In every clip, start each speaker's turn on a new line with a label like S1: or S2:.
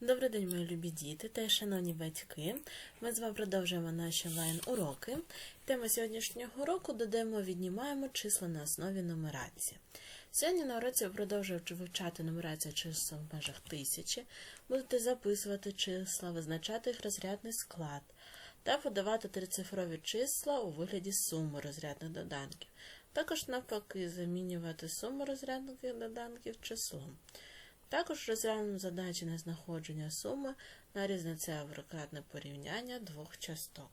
S1: Добрий день, мої любі діти та шановні батьки. Ми з вами продовжуємо наші онлайн-уроки. Тема сьогоднішнього уроку додаємо, віднімаємо числа на основі нумерації. Сьогодні на уроці ви продовжуєте вивчати нумерацію чисел в межах тисячі, будете записувати числа, визначати їх розрядний склад та подавати трицифрові числа у вигляді суми розрядних доданків. Також навпаки замінювати суму розрядних доданків числом. Також розглянемо задачі на знаходження суми на різницеве кратне порівняння двох часток.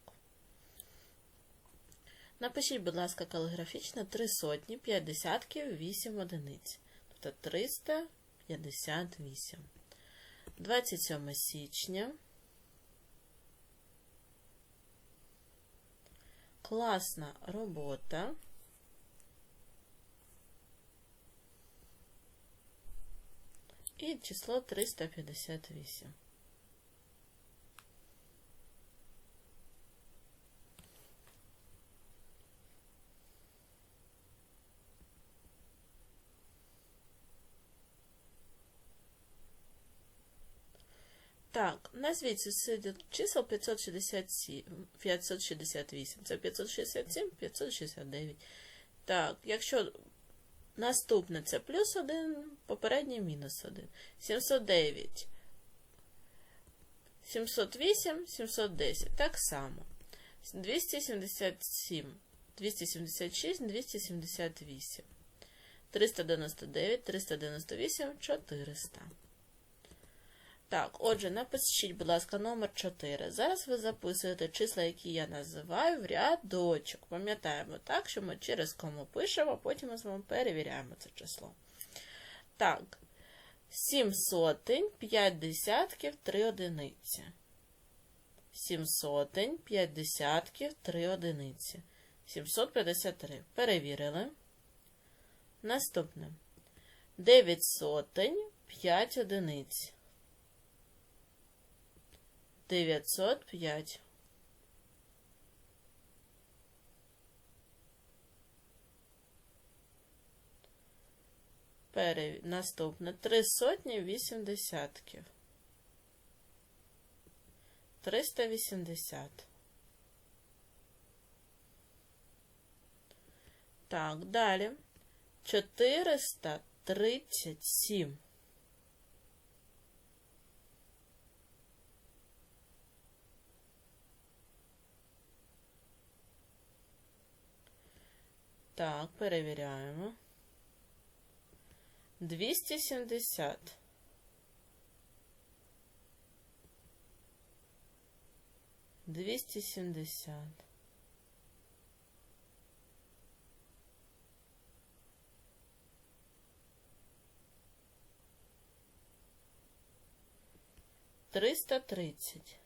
S1: Напишіть, будь ласка, каліграфічно 3 сотні, 5 десятків, 8 одиниць. Тобто 358. 27 січня. Класна робота. І число 358. Так, назвіть сусідів чисел 567, 568. Це 567, 569. Так, якщо Наступне це плюс 1, попереднє мінус 1. 709. 708, 710. Так само. 277, 276, 278. 399, 398, 400. Так, отже, напишіть, будь ласка, номер 4. Зараз ви записуєте числа, які я називаю, в рядочок. Пам'ятаємо так, що ми через кому пишемо, а потім ми з вами перевіряємо це число. Так, 7 сотень, 5 десятків, 3 одиниці. 7 сотень, 5 десятків, 3 одиниці. 753. Перевірили. Наступне. 9 сотень, 5 одиниць. 905. Пере... Наступне три сотні вісім десятків. 380. Так, далі. 437. Так, перевіряємо. 270. Двісті сімдесят. Триста тридцять.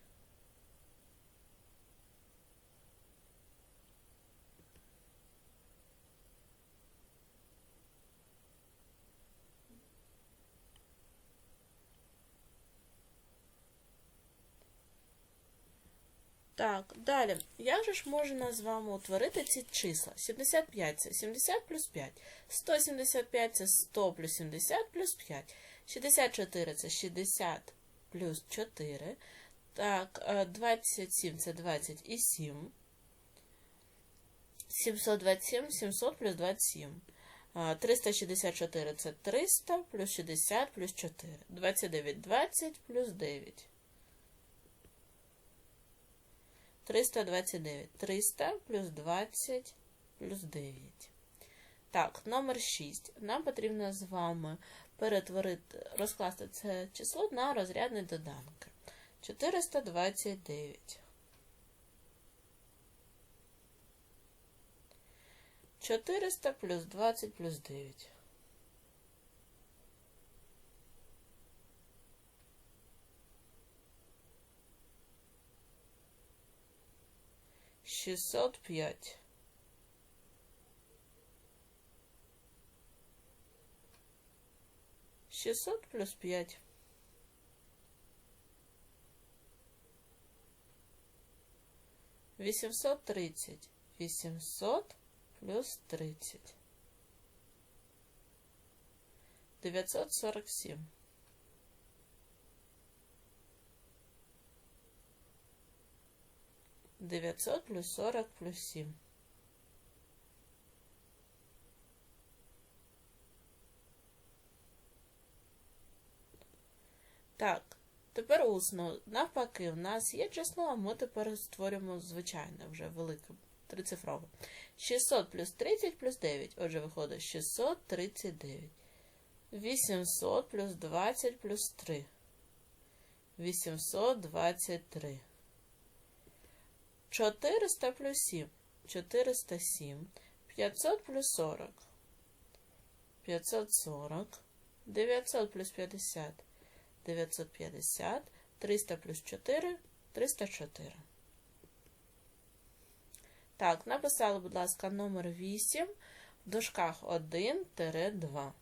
S1: Так, далі. Як же ж можна з вами утворити ці числа? 75 це 70 плюс 5. 175 це 100 плюс 70 плюс 5. 64 це 60 плюс 4. Так, 27 це 20 і 7. 727, 700 плюс 27. 364 це 300 плюс 60 плюс 4. 29, 20 плюс 9. 329. 300 плюс 20 плюс 9. Так, номер 6. Нам потрібно з вами перетворити, розкласти це число на розрядні доданки. 429. 400 плюс 20 плюс 9. 605. Шестьсот плюс пять. Вісімсот тридцять. Вісімсот плюс тридцять. Дев'ятсот сорок сім. 900 плюс 40 плюс 7. Так, тепер усно. Навпаки, в нас є число, а ми тепер створюємо звичайне, вже велике, трицифрове. 600 плюс 30 плюс 9. Отже, виходить 639. 800 плюс 20 плюс 3. 823. 400 плюс 7. 407. 500 плюс 40. 540. 900 плюс 50. 950. 300 плюс 4. 304. Так, написали, будь ласка, номер 8 в дужках 1-2.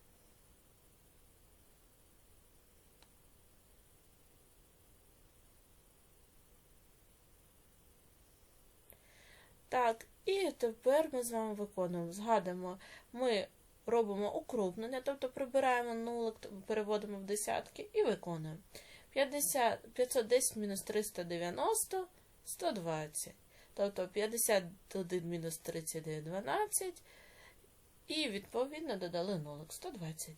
S1: Так, і тепер ми з вами виконуємо. Згадуємо, ми робимо укрупнення, тобто прибираємо нулик, переводимо в десятки і виконуємо. 50, 510 мінус 390 120. Тобто 51 мінус 39 12. І відповідно додали нулик 120.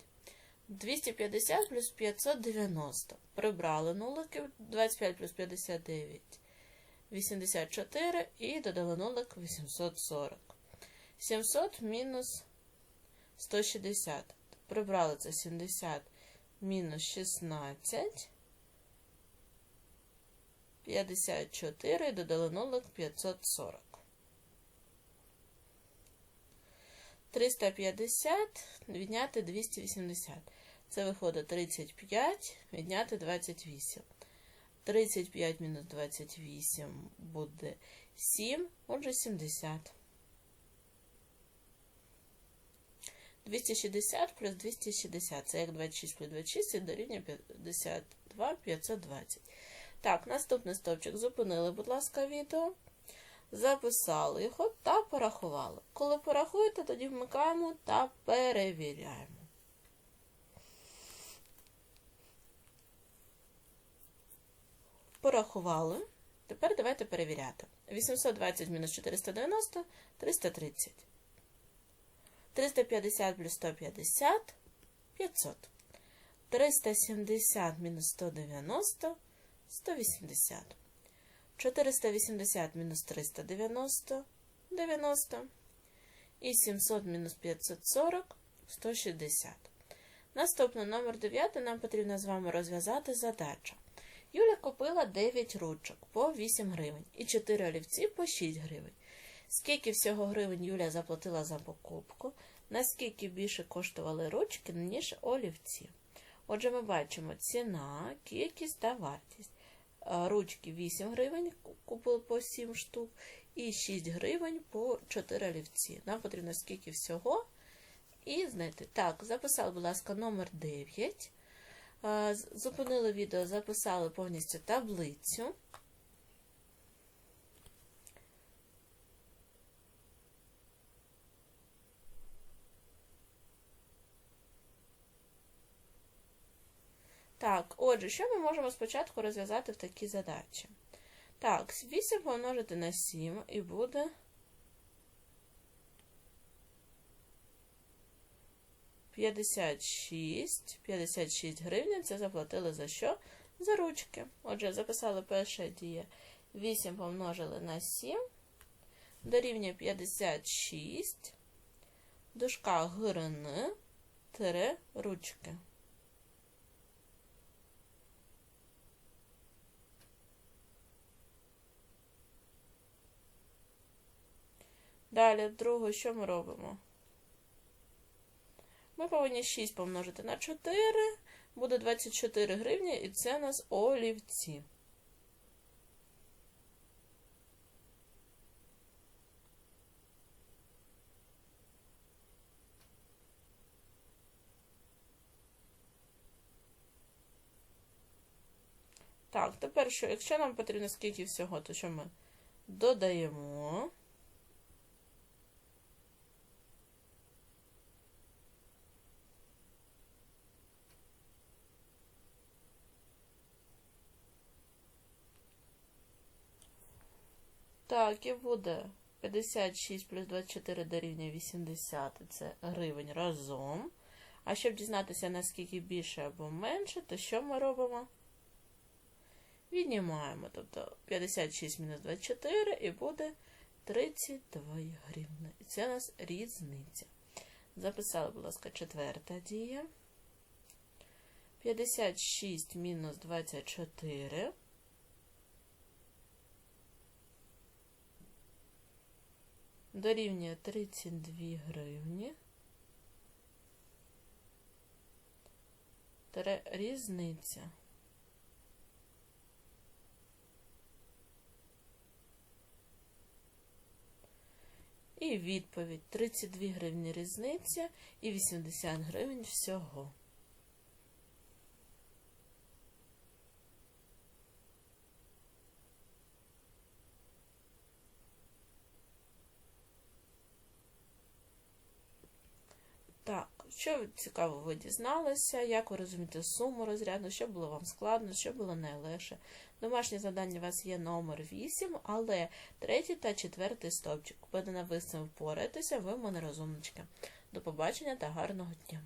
S1: 250 плюс 590. Прибрали нулики, 25 плюс 59. 84 і додали нулик 840. 700 мінус 160. Прибрали це 70 мінус 16. 54 і додали нулик 540. 350 відняти 280. Це виходить 35, відняти 28. 35 мінус 28 буде 7, отже 70. 260 плюс 260. Це як 26 плюс 26 і дорівнює 52, 520. Так, наступний стовпчик зупинили, будь ласка, відео. Записали його та порахували. Коли порахуєте, тоді вмикаємо та перевіряємо. Порахували. Тепер давайте перевіряти. 820 мінус 490 330. 350 плюс 150 500. 370 мінус 190 180. 480 мінус 390 90. І 700 мінус 540 160. Наступний номер 9 нам потрібно з вами розв'язати задачу. Юля купила 9 ручок по 8 гривень і 4 олівці по 6 гривень. Скільки всього гривень Юля заплатила за покупку, наскільки більше коштували ручки, ніж олівці. Отже, ми бачимо ціна, кількість та вартість. Ручки 8 гривень купили по 7 штук, і 6 гривень по 4 олівці. Нам потрібно скільки всього. І знайти. Так, записали, будь ласка, номер 9. Зупинили відео, записали повністю таблицю. Так, отже, що ми можемо спочатку розв'язати в такій задачі? Так, 8 помножити на 7 і буде 56, 56 гривень. Це заплатили за що? За ручки. Отже, записали перша дія. 8 помножили на 7. Дорівнює 56. Дужка гривни, тире ручки. Далі, другу, що ми робимо? Ми повинні 6 помножити на 4, буде 24 гривні, і це у нас олівці. Так, тепер що, якщо нам потрібно скільки всього, то що ми додаємо. Так, і буде 56 плюс 24 дорівнює 80. Це гривень разом. А щоб дізнатися, наскільки більше або менше, то що ми робимо? Віднімаємо. Тобто 56 мінус 24 і буде 32 гривни. І це у нас різниця. Записали, будь ласка, четверта дія. 56 мінус 24. Дорівнює 32 гривні. Тире різниця. І відповідь 32 гривні різниця і 80 гривень всього. Так, що цікаво ви дізналися, як ви розумієте суму розряду, що було вам складно, що було найлегше. Домашнє завдання у вас є номер 8, але третій та четвертий стовпчик. На ви цим впораєтеся, ви мене розумнички. До побачення та гарного дня!